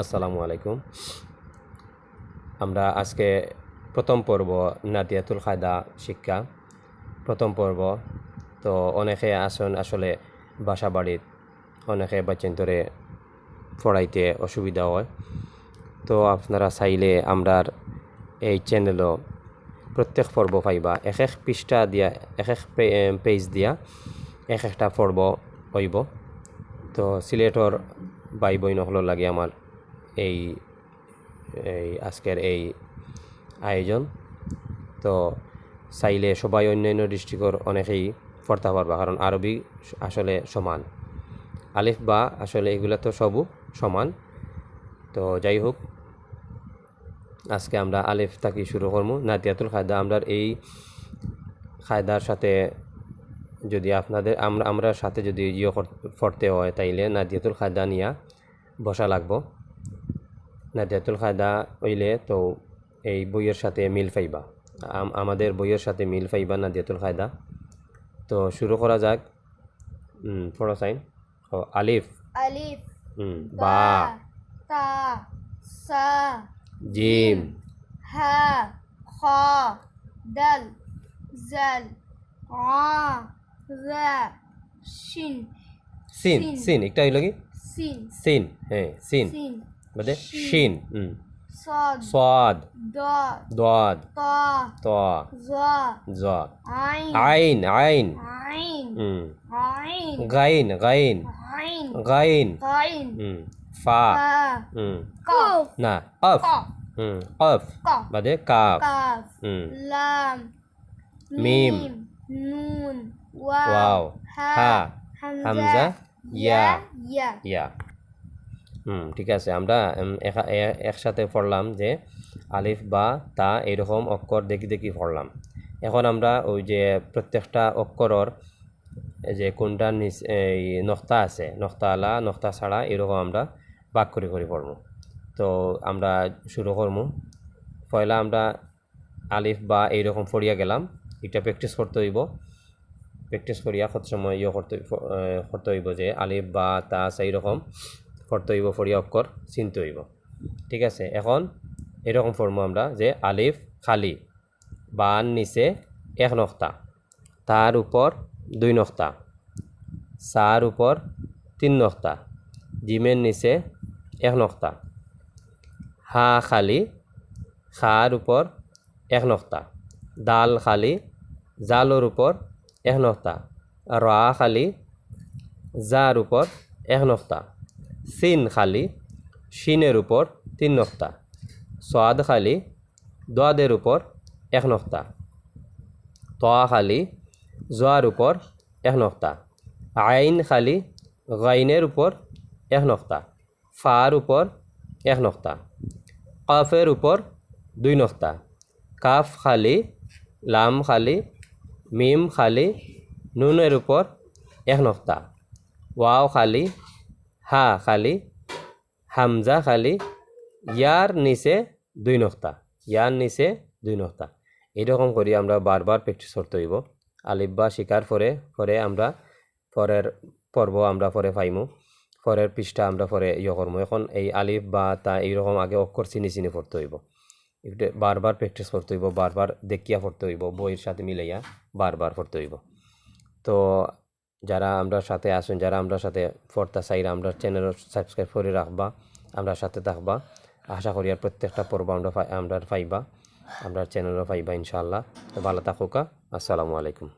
আসসালামু আলাইকুম। আমরা আজকে প্রথম পর্ব নাদিয়াতুল খায়দা শিক্ষা। প্রথম পর্ব, তো অনেকে আসন আসলে বাসা বাড়ির, অনেকে বাচ্চান্তরে পড়াইতে অসুবিধা হয়। তো আপনারা চাইলে আমরার এই চ্যানেলও প্রত্যেক পর্ব পাইবা। এক এক পৃষ্ঠা দিয়া, এক এক পেজ দিয়া এক একটা পর্ব হইব। তো সিলেটর বাই বই নহল লাগে আমার এই এই আজকের এই আয়োজন। তো চাইলে সবাই অন্যান্য ডিস্ট্রিক্টর অনেকেই পড়তে পারবা, কারণ আরবি আসলে সমান। আলিফ বা আসলে এগুলো তো সবও সমান। তো যাই হোক, আজকে আমরা আলিফ থাকি শুরু করব। নাতিয়াতুল খায়দা, আমরা এই খায়দার সাথে যদি আপনাদের, আমরা আমরা সাথে যদি ইয়ে পড়তে হয়, তাইলে নাদিয়াতুল খায়দা নিয়া বসা লাগবো। নাজাতুল খাদা হইলে তো এই বইয়ের সাথে মিল ফাইবা আমাদের বইয়ের সাথে মিল পাইবা নাজাতুল খায়দা তো শুরু করা যাক। ফোড়া সাইন। ও আলিফ। আলিফ। বা। তা। সা। জিম। হা। খ। দাল। জাল। সিন। সিন। সিন। একটা হইল কি? সিন। সিন। হ্যাঁ সিন। بعدين شين. صاد. صاد. ضاد ضاد طا. طا. زا. زا. عين. عين. عين. عين. غين. غين. غين. غين. فا. قاف. نعم قاف. قاف. بعدين كاف لام. ميم. نون. واو. ها. همزة يا. يا. হুম। ঠিক আছে, আমরা একসাথে পড়লাম যে আলিফ, বা, তা এরকম অক্ষর দেখি দেখি পড়লাম। এখন আমরা ওই যে প্রত্যেকটা অক্ষরর যে কোনটা নিচ, এই নক্তা আছে নক্তালা নক্তা ছাড়া এরকম আমরা বাক করে করে পড়ব। তো আমরা শুরু করব। পয়লা আমরা আলিফ, বা, এইরকম পড়িয়া গেলাম। এটা প্র্যাকটিস করতে হইব। প্র্যাকটিস করিয়া কত সময় ইয়ে করতে করতে হইব যে আলিফ, বা, তা সেই রকম করতে হইব ফরিয়া অক্ষর চিনতে ঠিক আছে, এখন এরকম ফর্ম আমরা যে আলিফ খালি, বান নিচে এক নক্তা, তার উপর দুই নক্তা সার উপর তিন নক্তা, জিমের নিচে এক নক্তা, হা খালি, খার উপর এক নক্তা ডাল খালি জালোর উপর এক নক্তা রা খালি জার উপর এক নক্তা। সিন খালি শিনের উপর তিন নক্তা। সোয়াদ খালি, দোয়াদের উপর এক নক্তা। তোয়া খালি, জোয়ার উপর এক নক্তা। আইন খালি, গাইনের উপর এক নক্তা। ফার উপর এক নক্তা। কফের উপর দুই নক্তা। কাফ খালি, লাম খালি, মিম খালি, নুনের উপর এক নক্তা। ওয়াও খালি হা খালি, হামজা খালি, ইয়ার নিচে দুই নক্তা, ইয়ার নিচে দুই নক্তা। এইরকম করি আমরা বারবার প্র্যাকটিস করতে হইব। আলিফ বা শিকার পরে পরে আমরা পরের পর্ব আমরা পরে পাইমু। পরের পৃষ্ঠা আমরা পরে ইয়ে করব এখন এই আলিফ, বা, তা এইরকম আগে অক্ষর চিনি চিনি পড়তে হইব। একটু বারবার প্র্যাকটিস করতে হইব, বারবার দেখিয়া পড়তে হইব, বইয়ের সাথে মিলাইয়া বারবার পড়তে হইব। তো যারা আমরা সাথে আসুন যারা আমরা সাথে ফর্তা চাইরা আমরা চ্যানেল সাবস্ক্রাইব করে রাখবা, আমরা সাথে থাকবা। আশা করি আর প্রত্যেকটা পর্ব আমরা আমরা পাইবা, আমরা চ্যানেলও পাইবা ইনশাআল্লাহ। ভালো থাকুকা আসসালামু আলাইকুম।